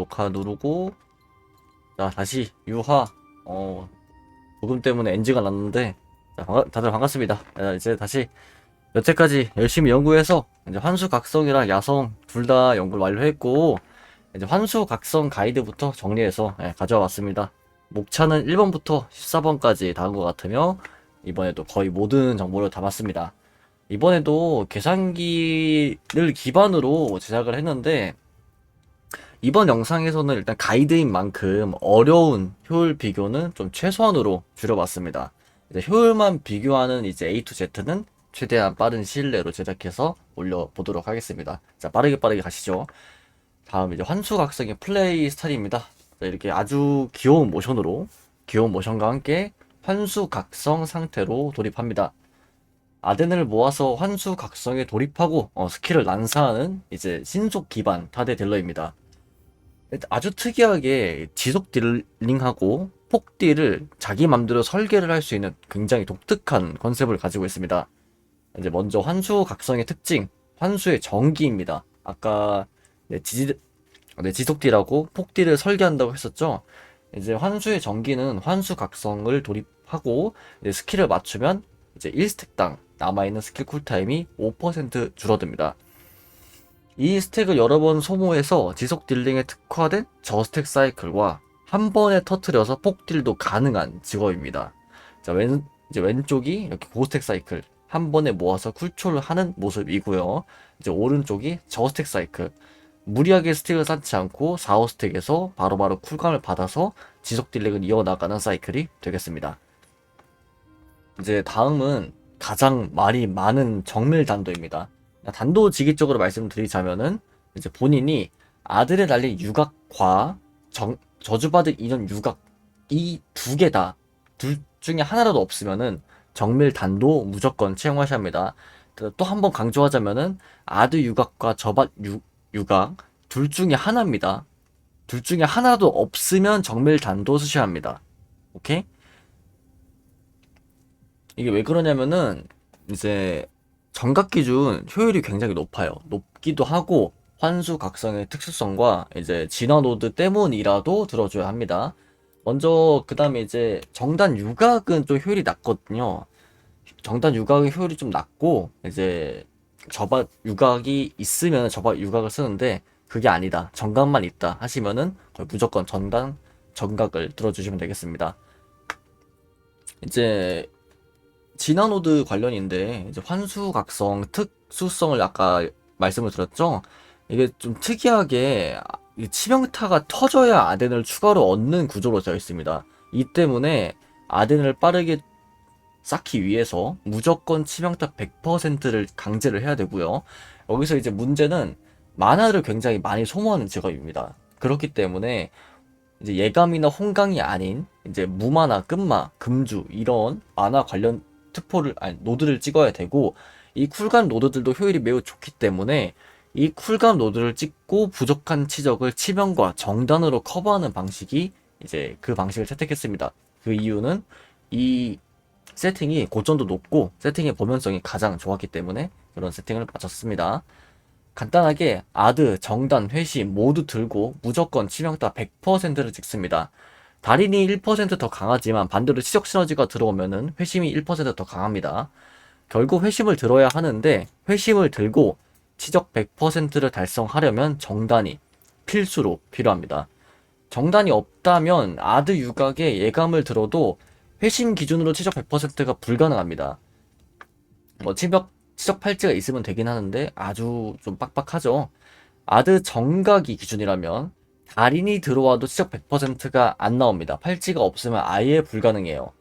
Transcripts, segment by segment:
녹화 누르고 자 다시 유화 어 녹음 때문에 NG가 났는데 자, 반가, 다들 반갑습니다. 자, 이제 다시 여태까지 열심히 연구해서 이제 환수각성이랑 야성 둘 다 연구를 완료했고 이제 환수각성 가이드부터 정리해서 예, 가져와 왔습니다. 목차는 1번부터 14번까지 다은 것 같으며 이번에도 거의 모든 정보를 담았습니다. 이번에도 계산기를 기반으로 제작을 했는데 이번 영상에서는 일단 가이드인 만큼 어려운 효율 비교는 좀 최소한으로 줄여봤습니다. 효율만 비교하는 이제 A to Z는 최대한 빠른 시일 내로 제작해서 올려보도록 하겠습니다. 자, 빠르게 빠르게 가시죠. 다음 이제 환수각성의 플레이 스타일입니다. 자, 이렇게 아주 귀여운 모션으로 귀여운 모션과 함께 환수각성 상태로 돌입합니다. 아덴을 모아서 환수각성에 돌입하고 어, 스킬을 난사하는 이제 신속 기반 타대 딜러입니다. 아주 특이하게 지속 딜링하고 폭딜을 자기 맘대로 설계를 할 수 있는 굉장히 독특한 컨셉을 가지고 있습니다. 이제 먼저 환수 각성의 특징, 환수의 정기입니다. 아까 네, 지, 네, 지속 딜하고 폭딜을 설계한다고 했었죠. 이제 환수의 정기는 환수 각성을 돌입하고 스킬을 맞추면 이제 1스택당 남아있는 스킬 쿨타임이 5% 줄어듭니다. 이 스택을 여러 번 소모해서 지속 딜링에 특화된 저스택 사이클과 한 번에 터트려서 폭딜도 가능한 직업입니다. 자, 왼, 이제 왼쪽이 이렇게 고스택 사이클 한 번에 모아서 쿨초를 하는 모습이고요. 이제 오른쪽이 저스택 사이클 무리하게 스택을 쌓지 않고 4, 5스택에서 바로바로 쿨감을 받아서 지속 딜링을 이어나가는 사이클이 되겠습니다. 이제 다음은 가장 말이 많은 정밀 단도입니다. 단도직입적으로 말씀드리자면은 이제 본인이 아들에 달린 유각과 정, 저주받을 인연 유각 이 두 개 다 둘 중에 하나라도 없으면은 정밀 단도 무조건 채용하셔야 합니다. 또 한 번 강조하자면은 아드 유각과 저받 유, 유각 둘 중에 하나입니다. 둘 중에 하나도 없으면 정밀 단도 쓰셔야 합니다. 오케이? 이게 왜 그러냐면은 이제 정각 기준 효율이 굉장히 높아요. 높기도 하고 환수 각성의 특수성과 이제 진화 노드 때문이라도 들어줘야 합니다. 먼저 그 다음에 이제 정단 유각은 좀 효율이 낮거든요. 정단 유각의 효율이 좀 낮고 이제 저밭 유각이 있으면 저밭 유각을 쓰는데 그게 아니다. 정각만 있다 하시면은 거의 무조건 전단 정각을 들어주시면 되겠습니다. 이제 진화 노드 관련인데 이제 환수각성 특수성을 아까 말씀을 드렸죠. 이게 좀 특이하게 이 치명타가 터져야 아덴을 추가로 얻는 구조로 되어 있습니다. 이 때문에 아덴을 빠르게 쌓기 위해서 무조건 치명타 100%를 강제를 해야 되고요. 여기서 이제 문제는 만화를 굉장히 많이 소모하는 직업입니다. 그렇기 때문에 이제 예감이나 홍강이 아닌 이제 무마나 끝마, 금주 이런 만화 관련 특포를 아니 노드를 찍어야 되고 이 쿨감 노드들도 효율이 매우 좋기 때문에 이 쿨감 노드를 찍고 부족한 치적을 치명과 정단으로 커버하는 방식이 이제 그 방식을 채택했습니다. 그 이유는 이 세팅이 고점도 높고 세팅의 보면성이 가장 좋았기 때문에 그런 세팅을 맞췄습니다. 간단하게 아드, 정단, 회심 모두 들고 무조건 치명타 100%를 찍습니다. 달인이 1%더 강하지만 반대로 치적 시너지가 들어오면은 회심이 1%더 강합니다. 결국 회심을 들어야 하는데 회심을 들고 치적 100%를 달성하려면 정단이 필수로 필요합니다. 정단이 없다면 아드 유각에 예감을 들어도 회심 기준으로 치적 100%가 불가능합니다. 뭐 치적, 치적 팔찌가 있으면 되긴 하는데 아주 좀 빡빡하죠. 아드 정각이 기준이라면 달인이 들어와도 치적 100%가 안 나옵니다. 팔찌가 없으면 아예 불가능해요.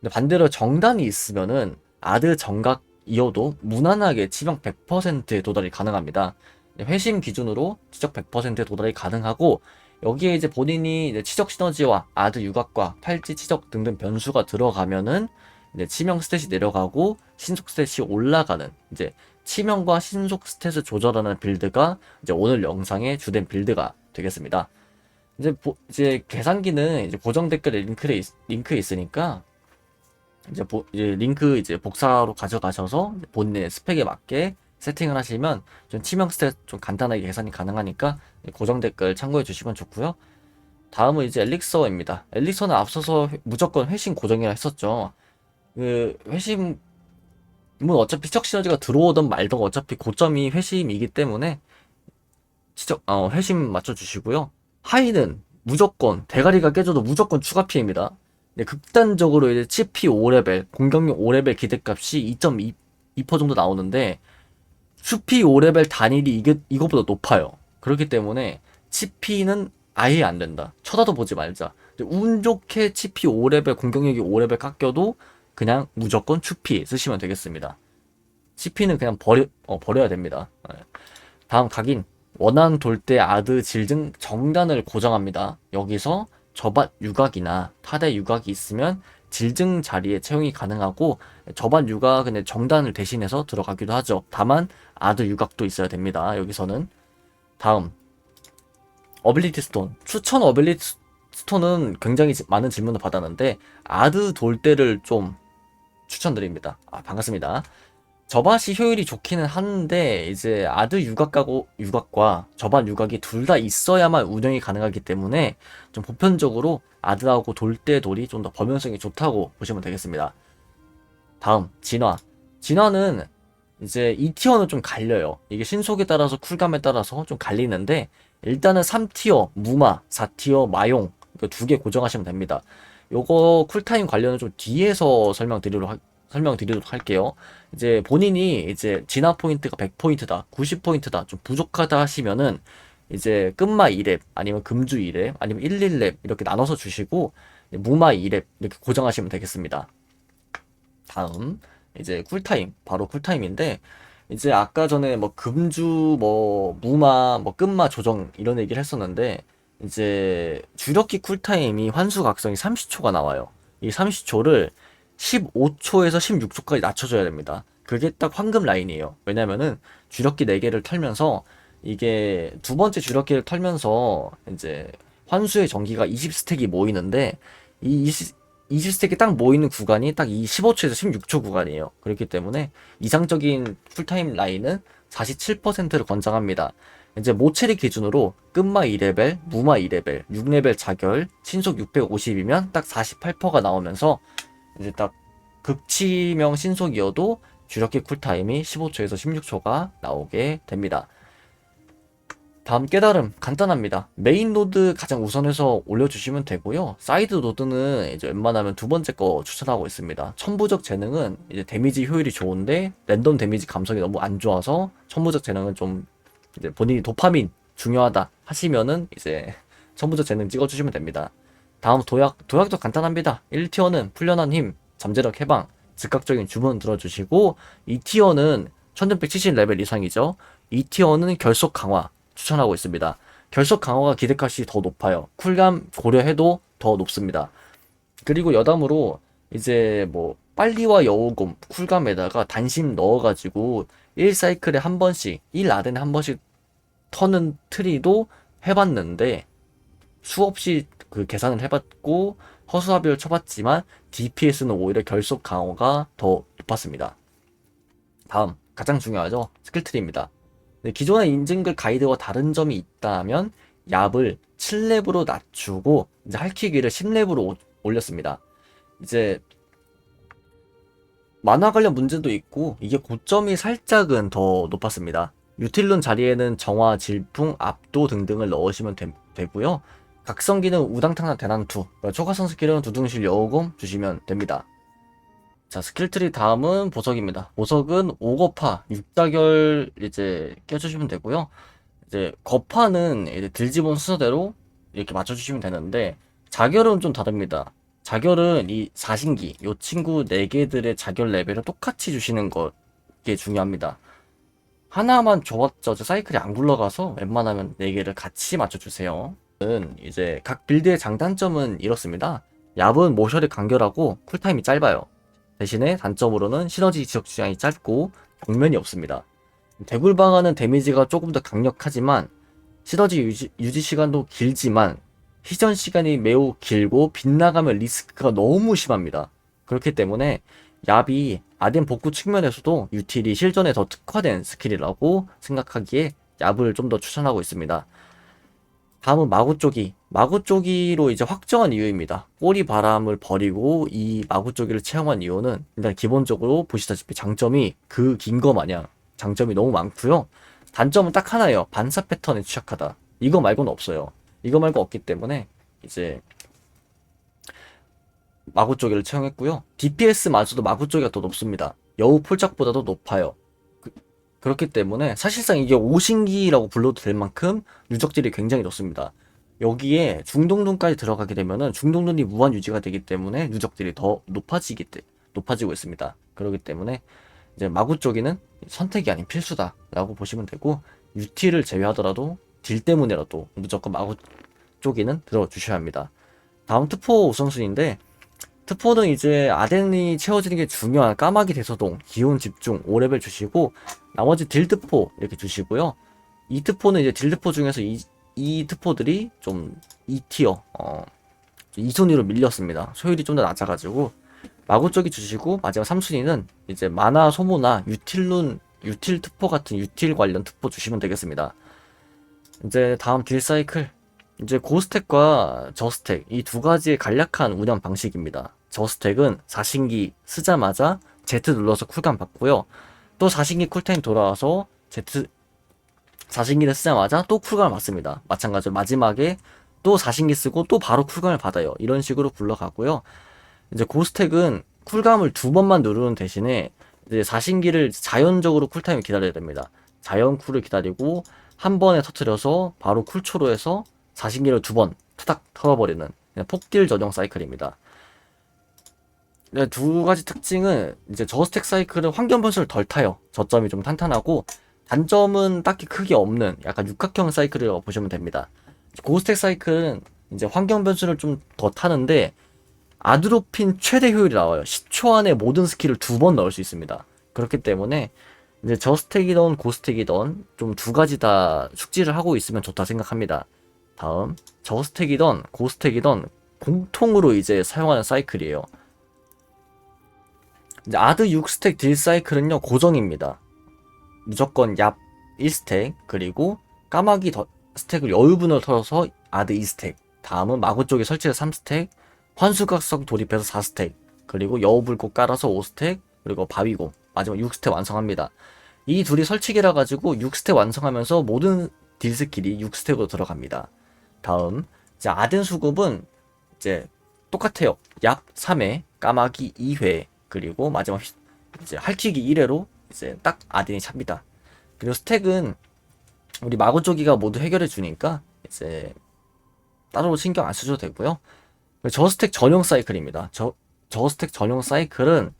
근데 반대로 정단이 있으면은 아드 정각이어도 무난하게 치명 100%에 도달이 가능합니다. 회심 기준으로 치적 100%에 도달이 가능하고 여기에 이제 본인이 이제 치적 시너지와 아드 유각과 팔찌 치적 등등 변수가 들어가면은 이제 치명 스탯이 내려가고 신속 스탯이 올라가는 이제 치명과 신속 스탯을 조절하는 빌드가 이제 오늘 영상의 주된 빌드가 되겠습니다. 이제 보, 이제 계산기는 이제 고정 댓글에 링크에 있, 링크에 있으니까 이제, 보, 이제 링크 이제 복사로 가져가셔서 본인의 스펙에 맞게 세팅을 하시면 좀 치명 스탯 좀 간단하게 계산이 가능하니까 고정 댓글 참고해 주시면 좋고요. 다음은 이제 엘릭서입니다. 엘릭서는 앞서서 회- 무조건 회신 고정이라 했었죠. 그 회심은 어차피 치적 시너지가 들어오든 말든 어차피 고점이 회심이기 때문에 치적 어, 회심 맞춰 주시고요. 하이는 무조건 대가리가 깨져도 무조건 추가 피해입니다. 네, 극단적으로 이제 치피 5레벨, 공격력 5레벨 기대값이 2.2% 정도 나오는데 수피 5레벨 단일이 이게 이거보다 높아요. 그렇기 때문에 치피는 아예 안 된다. 쳐다도 보지 말자. 운 좋게 치피 5레벨 공격력이 5레벨 깎여도 그냥 무조건 추피 쓰시면 되겠습니다. 치피는 그냥 버려 어, 버려야 됩니다. 네. 다음 각인 원한 돌대 아드 질등 정단을 고정합니다. 여기서 저밭 유각이나 타대 유각이 있으면 질증 자리에 채용이 가능하고 저밭 유각은 정단을 대신해서 들어가기도 하죠. 다만 아드 유각도 있어야 됩니다. 여기서는 다음 어빌리티 스톤 추천 어빌리티 스톤은 굉장히 지- 많은 질문을 받았는데 아드 돌대를 좀 추천드립니다. 아 반갑습니다. 저밭이 효율이 좋기는 한데 이제 아드 유각하고 유각과 저밭 유각이 둘 다 있어야만 운영이 가능하기 때문에 좀 보편적으로 아드하고 돌대 돌이 좀 더 범용성이 좋다고 보시면 되겠습니다. 다음 진화. 진화는 이제 2티어는 좀 갈려요. 이게 신속에 따라서 쿨감에 따라서 좀 갈리는데 일단은 3티어 무마, 4티어 마용 두개 고정하시면 됩니다. 요거 쿨타임 관련은 좀 뒤에서 설명드리도록 할- 설명드리도록 할게요. 이제 본인이 이제 진화 포인트가 100포인트다, 90포인트다, 좀 부족하다 하시면은 이제 끝마 2렙, 아니면 금주 2렙, 아니면 11렙 이렇게 나눠서 주시고 무마 2렙 이렇게 고정하시면 되겠습니다. 다음 이제 쿨타임, 바로 쿨타임인데 이제 아까 전에 뭐 금주, 뭐 무마, 뭐 끝마 조정 이런 얘기를 했었는데 이제 주력기 쿨타임이 환수 각성이 30초가 나와요. 이 30초를 15초에서 16초까지 낮춰줘야 됩니다. 그게 딱 황금 라인이에요. 왜냐면은 주력기 4개를 털면서 이게 두 번째 주력기를 털면서 이제 환수의 전기가 20스택이 모이는데 이 20, 20스택이 딱 모이는 구간이 딱 이 15초에서 16초 구간이에요. 그렇기 때문에 이상적인 풀타임 라인은 47%를 권장합니다. 이제 모체리 기준으로 끝마 2레벨, 무마 2레벨, 6레벨 자결, 신속 650이면 딱 48%가 나오면서 이제 딱 극치명 신속이어도 주력기 쿨타임이 15초에서 16초가 나오게 됩니다. 다음 깨달음 간단합니다. 메인 노드 가장 우선해서 올려주시면 되고요. 사이드 노드는 이제 웬만하면 두 번째 거 추천하고 있습니다. 천부적 재능은 이제 데미지 효율이 좋은데 랜덤 데미지 감성이 너무 안 좋아서 천부적 재능은 좀 이제 본인이 도파민 중요하다 하시면은 이제 천부적 재능 찍어주시면 됩니다. 다음 도약 도약도 간단합니다. 1티어는 풀려난 힘, 잠재력 해방, 즉각적인 주문 들어주시고 2티어는 1670레벨 이상이죠. 2티어는 결속 강화 추천하고 있습니다. 결속 강화가 기대값이 더 높아요. 쿨감 고려해도 더 높습니다. 그리고 여담으로 이제 뭐 빨리와 여우곰 쿨감에다가 단심 넣어가지고 1사이클에 한 번씩 1라덴에 한 번씩 터는 트리도 해봤는데 수없이 그 계산을 해봤고 허수아비를 쳐봤지만 DPS는 오히려 결속 강화가 더 높았습니다. 다음 가장 중요하죠 스킬 트리입니다. 네, 기존의 인증글 가이드와 다른 점이 있다면 얍을 7렙으로 낮추고 이제 할퀴기를 10렙으로 올렸습니다. 이제 만화 관련 문제도 있고 이게 고점이 살짝은 더 높았습니다. 유틸론 자리에는 정화, 질풍, 압도 등등을 넣으시면 되, 고요 각성기는 우당탕난 대난투, 그러니까 초가성 스킬은 두둥실 여우곰 주시면 됩니다. 자, 스킬트리 다음은 보석입니다. 보석은 5거파, 6자결 이제 껴주시면 되고요. 이제 거파는 이제 들지본 순서대로 이렇게 맞춰주시면 되는데 자결은 좀 다릅니다. 자결은 이 사신기, 요 친구 4개들의 자결 레벨을 똑같이 주시는 것 게 중요합니다. 하나만 저 사이클이 안 굴러가서 웬만하면 4개를 같이 맞춰주세요. 은 이제 각 빌드의 장단점은 이렇습니다. 얍은 모션이 간결하고 쿨타임이 짧아요. 대신에 단점으로는 시너지 지속 시간이 짧고 정면이 없습니다. 대굴방어는 데미지가 조금 더 강력하지만 시너지 유지, 유지 시간도 길지만 희전 시간이 매우 길고 빗나가면 리스크가 너무 심합니다. 그렇기 때문에 얍이 아덴 복구 측면에서도 유틸이 실전에 더 특화된 스킬이라고 생각하기에 얍을 좀 더 추천하고 있습니다. 다음은 마구 쪼기. 마구 쪼기로 이제 확정한 이유입니다. 꼬리 바람을 버리고 이 마구 쪼기를 채용한 이유는 일단 기본적으로 보시다시피 장점이 그 긴 거 마냥 장점이 너무 많고요. 단점은 딱 하나예요. 반사 패턴에 취약하다. 이거 말고는 없어요. 이거 말고 없기 때문에 이제 마구 쪼기를 채용했고요. DPS마저도 마구 쪼기가 더 높습니다. 여우 폴짝보다도 높아요. 그, 렇기 때문에 사실상 이게 오신기라고 불러도 될 만큼 누적질이 굉장히 좋습니다. 여기에 중동눈까지 들어가게 되면은 중동눈이 무한 유지가 되기 때문에 누적질이 더 높아지기 때 높아지고 있습니다. 그렇기 때문에 이제 마구 쪼기는 선택이 아닌 필수다라고 보시면 되고 UT를 제외하더라도 딜 때문에라도 무조건 마구 쪼기는 들어주셔야 합니다. 다음 투포 우선순위인데 투포는 이제 아덴이 채워지는 게 중요한 까마귀 대소동, 기온 집중, 5레벨 주시고 나머지 딜드포 이렇게 주시고요. 이 트포는 이제 딜드포 중에서 이, 이 트포들이 좀 2티어 어, 2순위로 밀렸습니다. 소율이 좀 더 낮아가지고 마구 쪽이 주시고 마지막 3순위는 이제 마나 소모나 유틸룬 유틸 트포 같은 유틸 관련 트포 주시면 되겠습니다. 이제 다음 딜 사이클 이제 고스택과 저스택 이 두 가지의 간략한 운영 방식입니다. 저스택은 사신기 쓰자마자 Z 눌러서 쿨감 받고요. 또 사신기 쿨타임 돌아와서 Z 사신기를 쓰자마자 또 쿨감을 받습니다. 마찬가지로 마지막에 또 사신기 쓰고 또 바로 쿨감을 받아요. 이런 식으로 굴러가고요. 이제 고스택은 쿨감을 두 번만 누르는 대신에 이제 사신기를 자연적으로 쿨타임을 기다려야 됩니다. 자연 쿨을 기다리고 한 번에 터트려서 바로 쿨초로 해서 사신기를 두번 투닥 털어버리는 폭딜 전용 사이클입니다. 네, 두 가지 특징은 이제 저스택 사이클은 환경 변수를 덜 타요. 저점이 좀 탄탄하고 단점은 딱히 크게 없는 약간 육각형 사이클을 보시면 됩니다. 고스택 사이클은 이제 환경 변수를 좀 더 타는데 아드로핀 최대 효율이 나와요. 10초 안에 모든 스킬을 두 번 넣을 수 있습니다. 그렇기 때문에 이제 저스택이던 고스택이던 좀 두 가지 다 숙지를 하고 있으면 좋다 생각합니다. 다음 저스택이던 고스택이던 공통으로 이제 사용하는 사이클이에요. 이제 아드 6스택 딜 사이클은요 고정입니다. 무조건 얍 1스택 그리고 까마귀 더, 스택을 여유분을 털어서 아드 2스택 다음은 마구 쪽에 설치해서 3스택 환수각성 돌입해서 4스택 그리고 여우불꽃 깔아서 5스택 그리고 바위고 마지막 6스택 완성합니다. 이 둘이 설치기라 가지고 6스택 완성하면서 모든 딜 스킬이 6스택으로 들어갑니다. 다음 이제 아덴 수급은 이제 똑같아요. 약 3회, 까마귀 2회, 그리고 마지막 이제 할퀴기 1회로 이제 딱 아덴이 찹니다. 그리고 스택은 우리 마구 쪼기가 모두 해결해 주니까 이제 따로 신경 안 쓰셔도 되고요. 저 스택 전용 사이클입니다. 저, 저 스택 전용 사이클은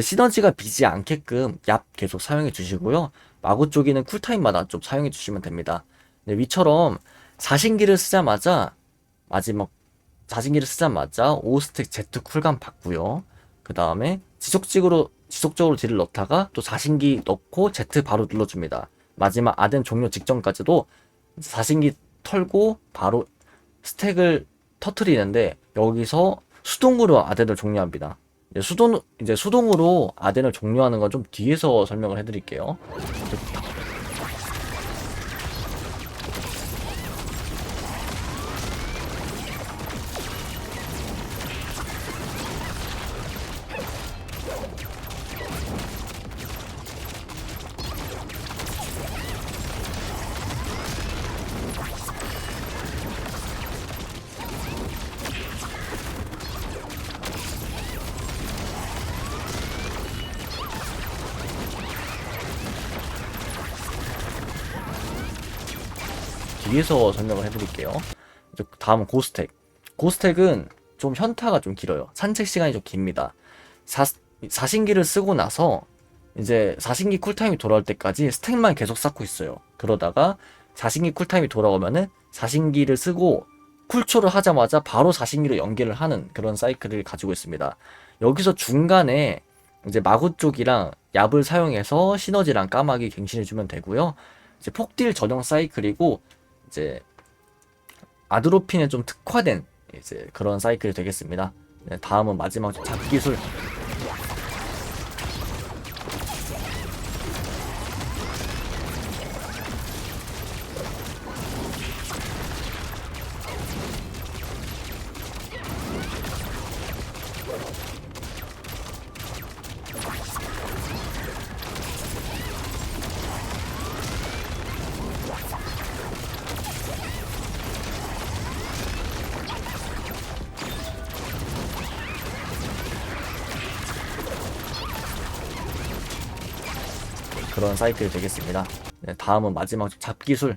시너지가 비지 않게끔 얍 계속 사용해 주시고요. 마구 쪼기는 쿨타임마다 좀 사용해 주시면 됩니다. 위처럼 사신기를 쓰자마자 마지막 자신기를 쓰자마자 5스택 Z 쿨감 받고요. 그 다음에 지속적으로 지속적으로 딜을 넣다가 또 자신기 넣고 Z 바로 눌러줍니다. 마지막 아덴 종료 직전까지도 자신기 털고 바로 스택을 터트리는데 여기서 수동으로 아덴을 종료합니다. 수동 이제 수동으로 아덴을 종료하는 건 좀 뒤에서 설명을 해드릴게요. 뒤에서 설명을 해드릴게요. 다음은 고스택. 고스택은 좀 현타가 좀 길어요. 산책 시간이 좀 깁니다. 사, 사신기를 쓰고 나서 이제 사신기 쿨타임이 돌아올 때까지 스택만 계속 쌓고 있어요. 그러다가 사신기 쿨타임이 돌아오면은 사신기를 쓰고 쿨초를 하자마자 바로 사신기로 연계를 하는 그런 사이클을 가지고 있습니다. 여기서 중간에 이제 마구 쪽이랑 얍을 사용해서 시너지랑 까마귀 갱신해주면 되고요. 이제 폭딜 전용 사이클이고 이제 아드로핀에 좀 특화된 이제 그런 사이클이 되겠습니다. 네, 다음은 마지막 잡기술 그런 사이클이 되겠습니다. 네, 다음은 마지막 잡기술.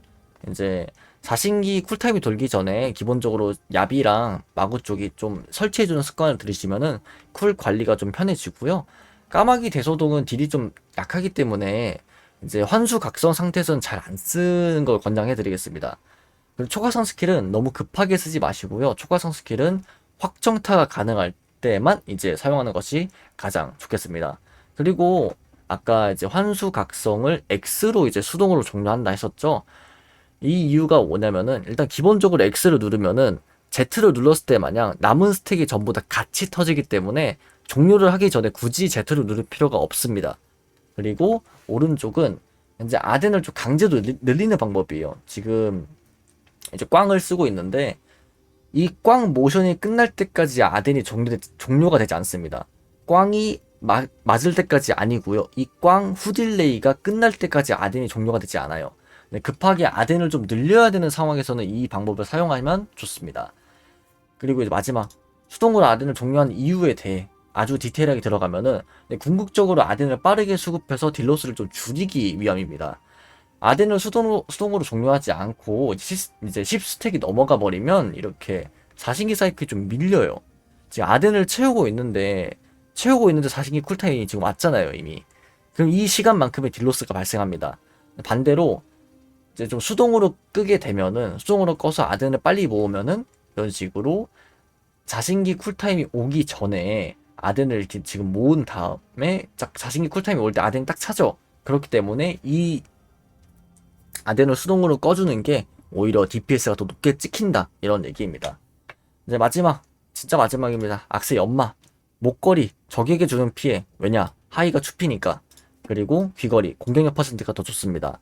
이제 자신기 쿨타임이 돌기 전에 기본적으로 야비랑 마구 쪽이 좀 설치해주는 습관을 들이시면은 쿨 관리가 좀 편해지고요. 까마귀 대소동은 딜이 좀 약하기 때문에 이제 환수 각성 상태에서는 잘 안 쓰는 걸 권장해드리겠습니다. 그리고 초과성 스킬은 너무 급하게 쓰지 마시고요. 초과성 스킬은 확정타가 가능할 때만 이제 사용하는 것이 가장 좋겠습니다. 그리고 아까 이제 환수 각성을 X로 이제 수동으로 종료한다 했었죠. 이 이유가 뭐냐면은 일단 기본적으로 X를 누르면은 Z를 눌렀을 때 마냥 남은 스택이 전부 다 같이 터지기 때문에 종료를 하기 전에 굳이 Z를 누를 필요가 없습니다. 그리고 오른쪽은 이제 아덴을 좀 강제로 늘리- 늘리는 방법이에요. 지금 이제 꽝을 쓰고 있는데 이 꽝 모션이 끝날 때까지 아덴이 종료, 종료가 되지 않습니다. 꽝이 마- 맞을 때까지 아니고요. 이 꽝 후딜레이가 끝날 때까지 아덴이 종료가 되지 않아요. 네, 급하게 아덴을 좀 늘려야 되는 상황에서는 이 방법을 사용하면 좋습니다. 그리고 이제 마지막 수동으로 아덴을 종료한 이유에 대해 아주 디테일하게 들어가면은 네, 궁극적으로 아덴을 빠르게 수급해서 딜로스를 좀 줄이기 위함입니다. 아덴을 수동으로, 수동으로 종료하지 않고 이제, 시, 이제 10스택이 넘어가 버리면 이렇게 자신기 사이클이 좀 밀려요. 지금 아덴을 채우고 있는데 채우고 있는데 자신기 쿨타임이 지금 왔잖아요 이미. 그럼 이 시간만큼의 딜로스가 발생합니다. 반대로 이제 좀 수동으로 끄게 되면은 수동으로 꺼서 아덴을 빨리 모으면은 이런 식으로 자신기 쿨타임이 오기 전에 아덴을 이렇게 지금 모은 다음에 자, 자신기 쿨타임이 올 때 아덴 딱 차죠. 그렇기 때문에 이 아덴을 수동으로 꺼주는 게 오히려 DPS가 더 높게 찍힌다 이런 얘기입니다. 이제 마지막 진짜 마지막입니다. 악세 연마 목걸이 적에게 주는 피해 왜냐 하이가 추피니까 그리고 귀걸이 공격력 퍼센트가 더 좋습니다.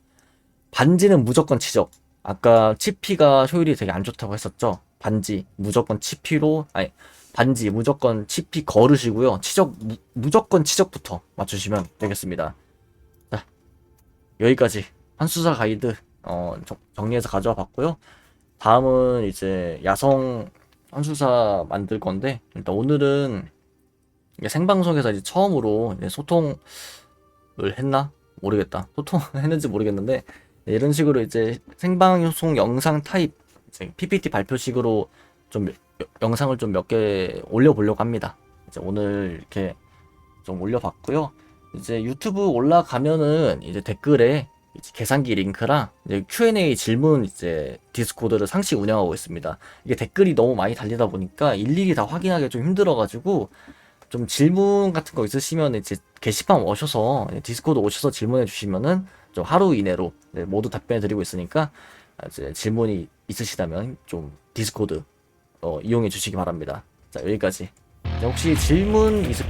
반지는 무조건 치적. 아까 치피가 효율이 되게 안 좋다고 했었죠. 반지 무조건 치피로 아니 반지 무조건 치피 걸으시고요. 치적 무, 무조건 치적부터 맞추시면 되겠습니다. 자 여기까지 한수사 가이드 어, 정- 정리해서 가져와 봤고요. 다음은 이제 야성 한수사 만들 건데 일단 오늘은 이게 생방송에서 이제 처음으로 이제 소통을 했나 모르겠다. 소통했는지 모르겠는데 네, 이런 식으로 이제 생방송 영상 타입 이제 PPT 발표식으로 좀 여- 영상을 좀 몇 개 올려보려고 합니다. 이제 오늘 이렇게 좀 올려봤고요. 이제 유튜브 올라가면은 이제 댓글에 이제 계산기 링크랑 이제 Q&A 질문 이제 디스코드를 상시 운영하고 있습니다. 이게 댓글이 너무 많이 달리다 보니까 일일이 다 확인하기 좀 힘들어가지고 좀 질문 같은 거 있으시면 이제 게시판 오셔서 디스코드 오셔서 질문해 주시면은 좀 하루 이내로 네, 모두 답변해 드리고 있으니까 이제 질문이 있으시다면 좀 디스코드 어, 이용해 주시기 바랍니다. 자 여기까지. 자, 혹시 질문 있으